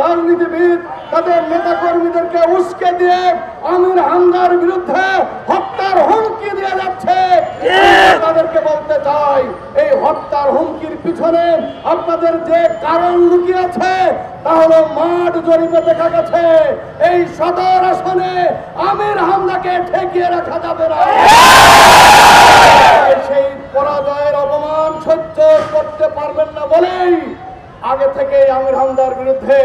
রাজনীতিবিদ তাদের নেতা কর্মীদেরকে উস্কে দিয়ে আমির হামদার বিরুদ্ধে হত্যার হুমকি দিয়ে যাচ্ছে তাদেরকে বলতে চাই এই হত্যার হুমকির পিছনে আপনাদের যে কারণ লুকিয়ে আছে তা হলো মাঠ জরিপে দেখা গেছে এই সদর আসনে আমির হামদাকে ঠেকিয়ে রাখা যাবে না পরাজয়ের অপমান সহ্য করতে পারবেন না বলেই আগে থেকে আমির হামদার বিরুদ্ধে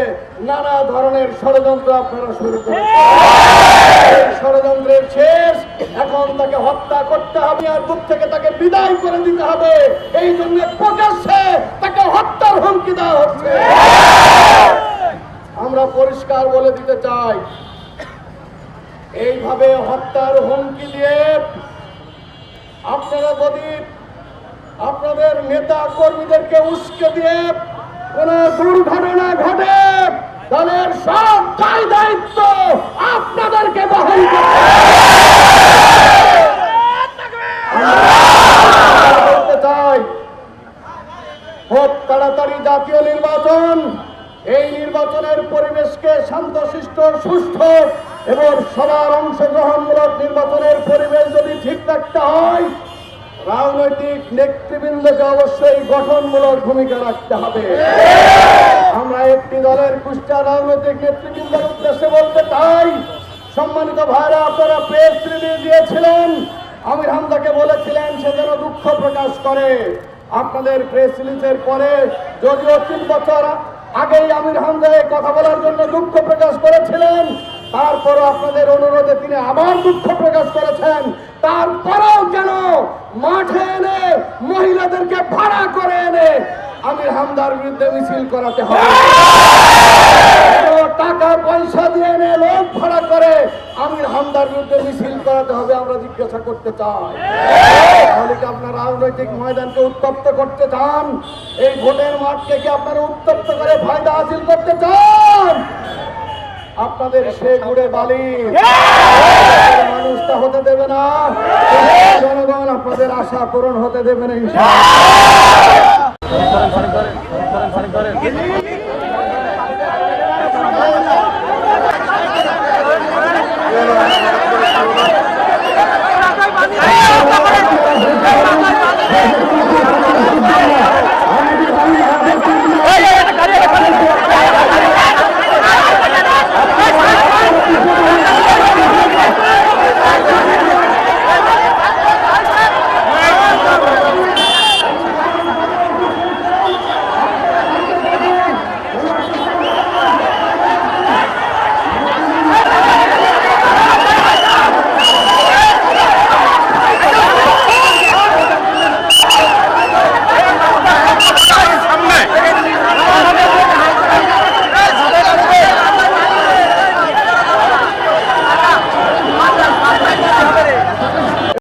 নানা ধরনের ষড়যন্ত্র আপনারা শুরু করেছেন। এই ষড়যন্ত্রের শেষ, এখন তাকে হত্যা করতে হবে আর বুক থেকে তাকে বিদায় করে দিতে হবে। এই জন্য প্রকাশ্যে তাকে হত্যার হুমকি দেওয়া হচ্ছে। আমরা পরিষ্কার বলে দিতে চাই, এইভাবে হত্যার হুমকি দিয়ে আপনারা যদি আপনাদের নেতা কর্মীদেরকে উস্কে দিয়ে কোন দুর্ঘটনা ঘটে, দলের সব দায় দায়িত্ব আপনাদেরকে বহন খুব তাড়াতাড়ি জাতীয় নির্বাচন, এই নির্বাচনের পরিবেশকে শান্তশিষ্ট, সুষ্ঠু এবং সবার অংশগ্রহণমূলক নির্বাচনের পরিবেশ যদি ঠিক রাখতে হয় রাজনৈতিক নেতৃবৃন্দকে অবশ্যই গঠনমূলক ভূমিকা রাখতে হবে। আমরা একটি দলের কুষ্টা রাজনৈতিক নেতৃবৃন্দের উদ্দেশ্যে বলতে চাই, সম্মানিত ভাইরা, আপনারা প্রেস রিলিজ দিয়েছিলেন, আমির হামদাকে বলেছিলেন সে যেন দুঃখ প্রকাশ করে। আপনাদের প্রেস রিলিজের পরে যদিও তিন বছর আগেই আমির হামদা কথা বলার জন্য দুঃখ প্রকাশ করেছিলেন, তারপরও আপনাদের অনুরোধে তিনি আবার দুঃখ প্রকাশ করেছেন, তারপরেও কেন মাঠে এনে মহিলাদেরকে ভাড়া করে এনে আমির হামদার বিরুদ্ধে মিছিল করাতে হবে। টাকা পয়সা দিয়ে এনে লোক ভাড়া করে আমির হামদার বিরুদ্ধে মিছিল করাতে হবে, আমরা জিজ্ঞাসা করতে চাই। তাহলে কি আপনার রাজনৈতিক ময়দানকে উত্তপ্ত করতে চান? এই ভোটের মাঠকে কি আপনারা উত্তপ্ত করে ফায়দা হাসিল করতে চান? আপনাদের সে গুড়ে বালি। মানুষটা হতে দেবে না। জনগণ আপনাদের আশা পূরণ হতে দেবে না